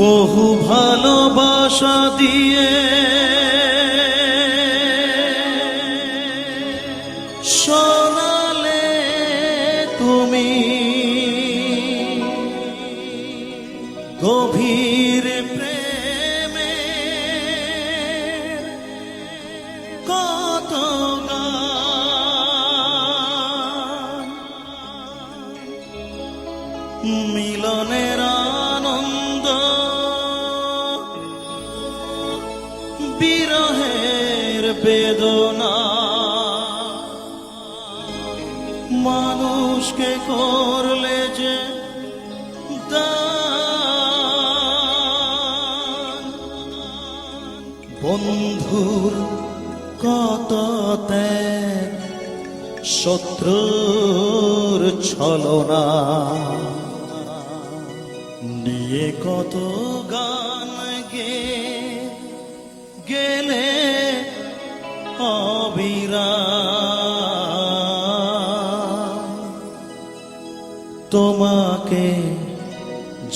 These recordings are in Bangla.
বহু ভালোবাসা দিয়ে। শোনালে তুমি গভীর প্রেমে কত মিলনের মানুষকে করলে যে বন্ধুর কত ত্যাগ শত্রুর ছলনা। নিয়ে কত গান গে গেলে অবিরা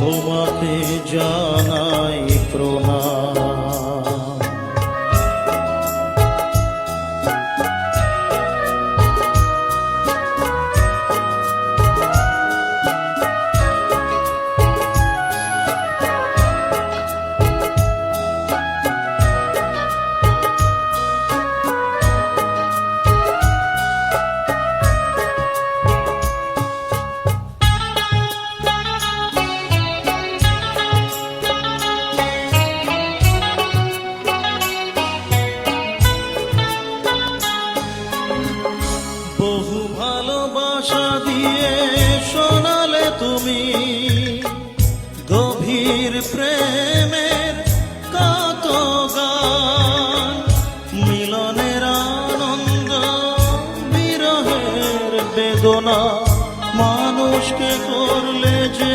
তোমাকে জানাই। গান মিলনের আনন্দ, বিরহের বেদনা, মানুষকে করলে যে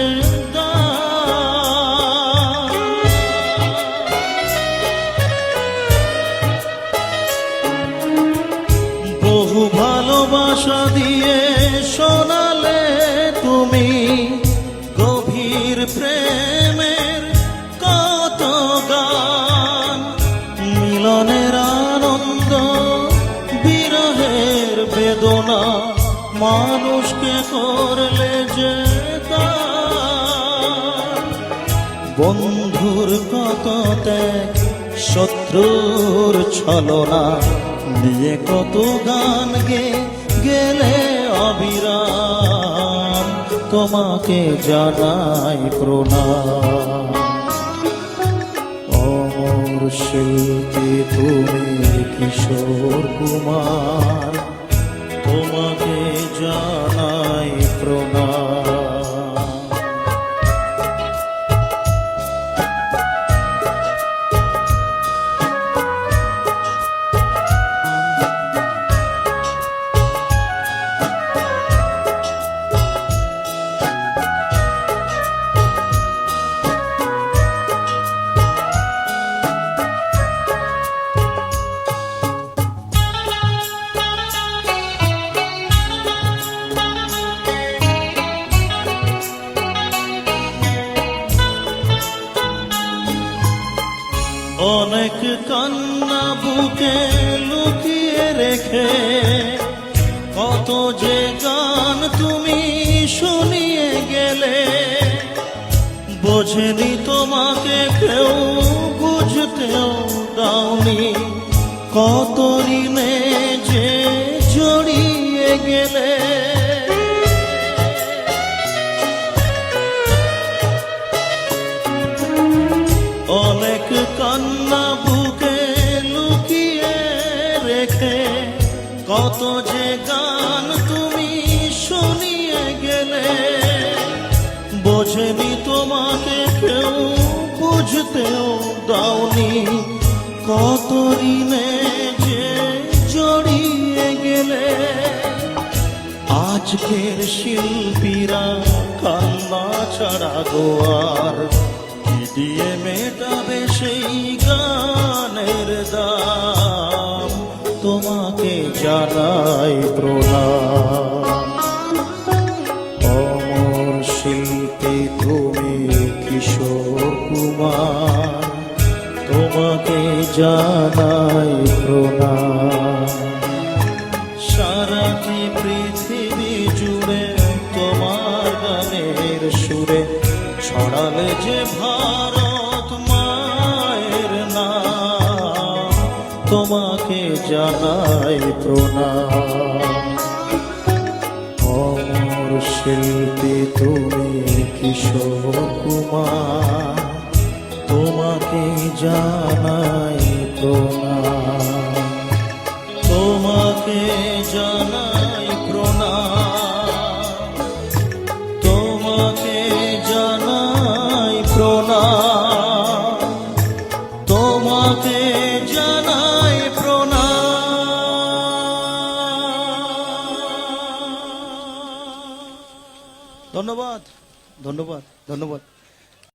বহু ভালোবাসা দিয়ে শোনালে তুমি গভীর প্রেমের বন্ধুর কত ত্যাগ শত্রুর ছলনা। নিয়ে কত গান গে, গেলে অবিরাম। তোমাকে জানাই প্রণাম। অমর শিল্পী তুমি কিশোর কুমার, তোমাকে জানাই প্রণাম। কান্না বুকে লুকিয়ে রেখে, কত যে গান তুমি শুনিয়ে গেলে, বোঝেনি তোমাকে কেউ, বুঝতেও দাওনি কত ঋণে যে জড়িয়ে গেলে। বোঝেনি তোমাকে কেউ বুঝতেও দাওনি। কত ঋণে যে জড়িয়ে গেলে, আজকের শিল্পীরা কান্না ছাড়া গোয়ার কি দিয়ে মেটাবে সেই গানের দাম? তোমাকে জানাই প্রণাম। সারাটি পৃথিবী জুড়ে তোমার গানের সুরে? ছড়ালে যে ভারত মায়ের নাম, তোমাকে জানাই প্রণাম। অমর শিল্পী তুমি কিশোর কুমার, তোমাকে জানাই প্রণাম। তোমাকে জানাই প্রণাম। ধন্যবাদ ধন্যবাদ ধন্যবাদ।